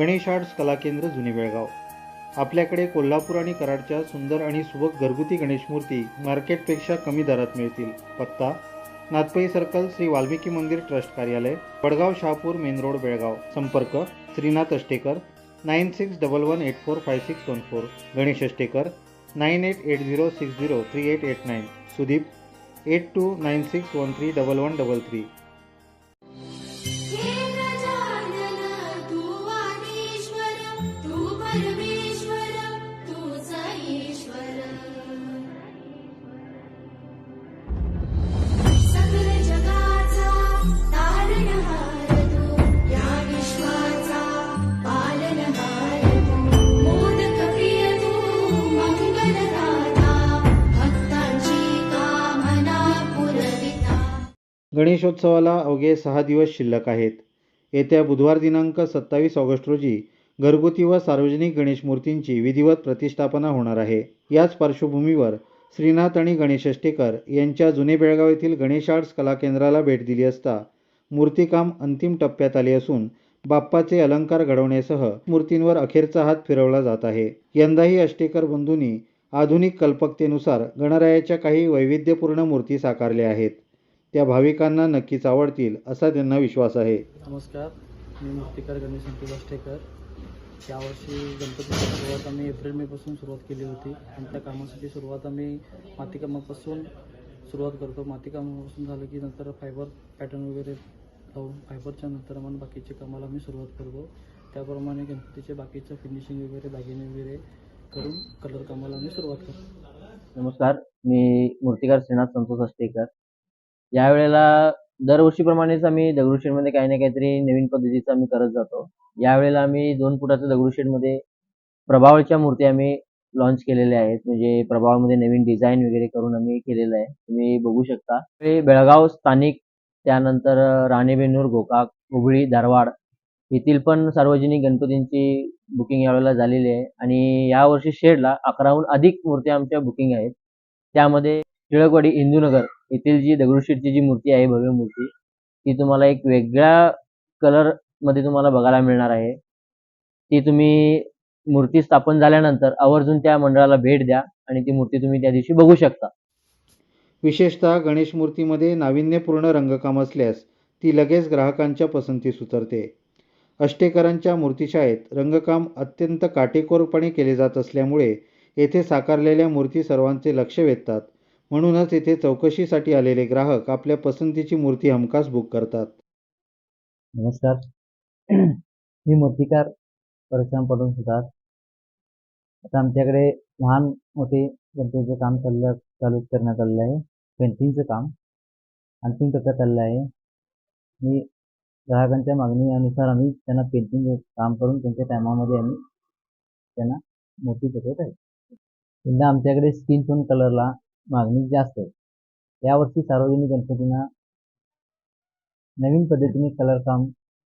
Ganesh arts कला केंद्र जुने बेळगाव. आपल्याकडे कोल्हापूर आणि कराडच्या सुंदर आणि सुबक घरगुती गणेश मूर्ती मार्केटपेक्षा कमी दरात मिळतील. पत्ता नाथपई सर्कल श्री वाल्मिकी मंदिर ट्रस्ट कार्यालय वडगाव शहापूर मेन रोड बेळगाव. संपर्क Shrinath Ashtekar nine six double one eight four five six one four. Ganesh Ashtekar nine eight eight zero six zero three eight eight nine. Sudeep eight two nine six one three double one double three. गणेशोत्सवाला अवघे सहा दिवस शिल्लक आहेत. येत्या बुधवार दिनांक सत्तावीस August रोजी घरगुती व सार्वजनिक गणेश मूर्तींची विधिवत प्रतिष्ठापना होणार आहे. याच पार्श्वभूमीवर श्रीनाथ आणि गणेश अष्टेकर यांच्या जुने बेळगाव येथील गणेश आर्ट्स कला केंद्राला भेट दिली असता मूर्तिकाम अंतिम टप्प्यात आले असून बाप्पाचे अलंकार घडवण्यासह मूर्तींवर अखेरचा हात फिरवला जात आहे. यंदाही अष्टेकर बंधूंनी आधुनिक कल्पकतेनुसार गणरायाच्या काही वैविध्यपूर्ण मूर्ती साकारल्या आहेत. त्या भाविकांना नक्कीच आवडतील असा त्यांना विश्वास आहे. नमस्कार मी मूर्तिकार गणेश संतोष अष्टेकर यावर्षी गणपतीची सुरुवात आम्ही एप्रिल मेपासून सुरुवात केली होती. आणि त्या कामासाठी सुरुवात आम्ही मातीकामापासून सुरुवात करतो. मातीकामापासून झालं की नंतर फायबर पॅटर्न वगैरे लावून फायबरच्या नंतर आम्हाला बाकीचे कामाला आम्ही सुरुवात करतो. त्याप्रमाणे गणपतीचे बाकीचं फिनिशिंग वगैरे दागिने वगैरे करून कलर कामाला आम्ही सुरुवात करतो. नमस्कार मी मूर्तिकार श्रीनाथ संतोष अष्टेकर यावेळेला दरवर्षीप्रमाणेच आम्ही दगडूशेठमध्ये काही ना काहीतरी नवीन पद्धतीचं आम्ही करत जातो. यावेळेला आम्ही दोन फुटाच्या दगडूशेठमध्ये प्रभावळच्या मूर्ती आम्ही लॉन्च केलेल्या आहेत. म्हणजे प्रभावमध्ये नवीन डिझाईन वगैरे करून आम्ही केलेलं आहे. तुम्ही बघू शकता. हे बेळगाव स्थानिक त्यानंतर राणेबेनूर गोकाक हुबळी धारवाड येथील पण सार्वजनिक गणपतींची बुकिंग यावेळेला झालेली आहे. आणि यावर्षी शेडला अकराहून अधिक मूर्त्या आमच्या बुकिंग आहेत. त्यामध्ये टिळकवाडी इंदूनगर येथील जी दगडूशेठची जी मूर्ती आहे भव्य मूर्ती ती तुम्हाला एक वेगळ्या कलरमध्ये तुम्हाला बघायला मिळणार आहे. ती तुम्ही मूर्ती स्थापन झाल्यानंतर आवर्जून त्या मंडळाला भेट द्या आणि ती मूर्ती तुम्ही त्या दिवशी बघू शकता. विशेषतः गणेश मूर्तीमध्ये नाविन्यपूर्ण रंगकाम असल्यास ती लगेच ग्राहकांच्या पसंतीस उतरते. अष्टेकरांच्या मूर्तिशाळेत रंगकाम अत्यंत काटेकोरपणे केले जात असल्यामुळे येथे साकारलेल्या मूर्ती सर्वांचे लक्ष वेधतात. म्हणूनच येथे चौकशीसाठी आलेले ग्राहक आपल्या पसंतीची मूर्ती हमखास बुक करतात. नमस्कार. मी मूर्तिकार परशुराम पडून सुधार. आता आमच्याकडे लहान मोठे गणपतीचं काम चाललं चालू करण्यात आलेलं आहे. पेंटिंगचं काम अंतिम टप्प्यात आलेलं आहे. मी ग्राहकांच्या मागणीनुसार आम्ही त्यांना पेंटिंग काम करून त्यांच्या टायमामध्ये आम्ही त्यांना मूर्ती पेटवत आहे. यंदा आमच्याकडे स्किन टोन कलरला मागणी जास्त आहे. यावर्षी सार्वजनिक गणपतींना नवीन पद्धतीने कलर काम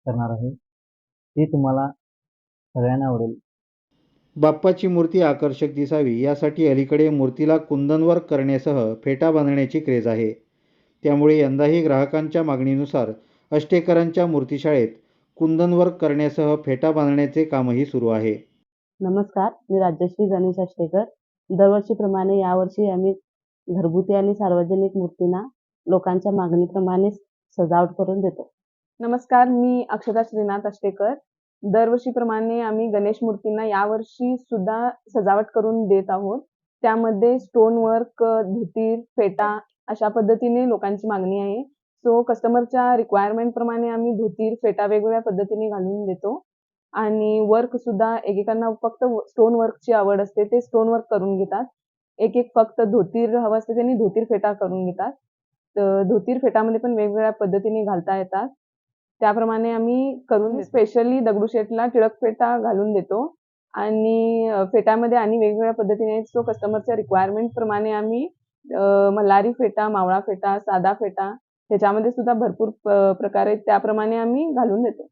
करणार आहे. ते तुम्हाला सगळ्यांना आवडेल. बाप्पाची मूर्ती आकर्षक दिसावी यासाठी अलीकडे मूर्तीला कुंदनवर्क करण्यासह फेटा बांधण्याची क्रेज आहे. त्यामुळे यंदाही ग्राहकांच्या मागणीनुसार अष्टेकरांच्या मूर्तिशाळेत कुंदनवर्क करण्यासह फेटा बांधण्याचे कामही सुरू आहे. नमस्कार मी राजश्री गणेश अष्टेकर. दरवर्षीप्रमाणे यावर्षी आम्ही घरगुती आणि सार्वजनिक मूर्तींना लोकांच्या मागणीप्रमाणे सजावट करून देतो. नमस्कार मी अक्षता श्रीनाथ अष्टेकर दरवर्षीप्रमाणे आम्ही गणेश मूर्तींना यावर्षी सुद्धा सजावट करून देत आहोत. त्यामध्ये स्टोन वर्क धुतीर फेटा अशा पद्धतीने लोकांची मागणी आहे. सो कस्टमरच्या रिक्वायरमेंट प्रमाणे आम्ही धुतीर फेटा वेगवेगळ्या पद्धतीने घालून देतो. आणि वर्क सुद्धा एकेकांना फक्त स्टोन वर्कची आवड असते ते स्टोन वर्क करून घेतात. एक एक फक्त धोतीर हवं असते त्यांनी धोतीर फेटा करून घेतात. तर धोतीर फेटामध्ये पण वेगवेगळ्या पद्धतीने घालता येतात. त्याप्रमाणे आम्ही करून स्पेशली दगडूशेठला टिळक फेटा घालून देतो. आणि फेटामध्ये आणि वेगवेगळ्या पद्धतीने सो कस्टमरच्या रिक्वायरमेंट प्रमाणे आम्ही मल्हारी फेटा मावळा फेटा साधा फेटा त्याच्यामध्ये सुद्धा भरपूर प्रकार आहेत त्याप्रमाणे आम्ही घालून देतो.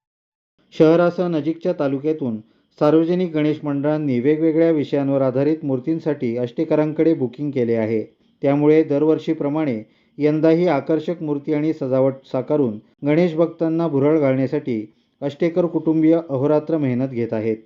शहरासह नजीकच्या तालुक्यातून सार्वजनिक गणेश मंडळांनी वेगवेगळ्या विषयांवर आधारित मूर्तींसाठी अष्टेकरांकडे बुकिंग केले आहे. त्यामुळे दरवर्षीप्रमाणे यंदाही आकर्षक मूर्ती आणि सजावट साकारून गणेश भक्तांना भुरळ घालण्यासाठी अष्टेकर कुटुंबीय अहोरात्र मेहनत घेत आहेत.